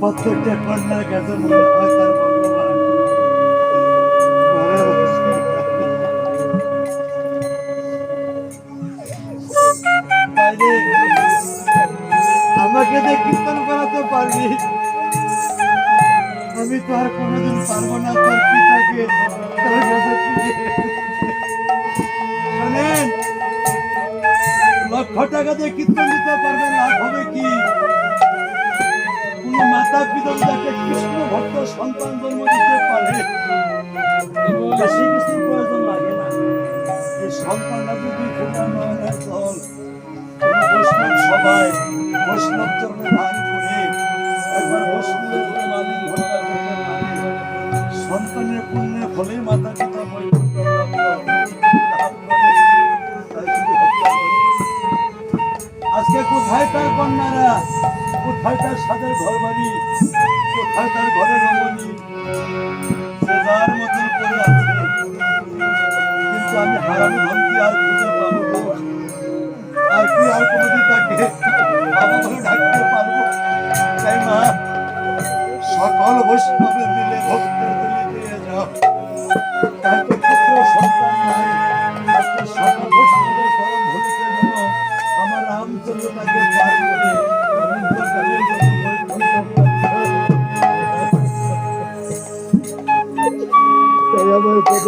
প্রত্যেকটা কন্যার কাছে মনে হয় তার আমাকে যে কীর্তন করাতে পারবি? আমি তো আর কোনোদিন পারব না, তোর পিতাকে লক্ষ টাকা দিয়ে কীর্তন দিতে পারবে কোন মাতা পিতা কৃষ্ণ ভক্ত সন্তান জন্ম লাগে না। এই সন্তানটা যদি বৈষ্ণব সবাই বৈষ্ণব চরণে করে একবার বৈষ্ণবের করে মালিক ঘণ্টা করতে পারে সন্তানের পুণ্যের ফলে মাতা পিতা বৈকুণ্ঠ কোথায় তার কন্যারা কোথায় তার সাদের ঘর বাড়ি কোথায় তার ঘরের রমণী? সে কিন্তু আমি হারানো ধনকে আর খুঁজে আর কি আর তাকে বাবা বলে পারব? তাই মা, সকল বৈষ্ণবে মিলে ভক্তের দলে দিয়ে যাও আমার রামচন্দ্র তাকে পার করে আমার কত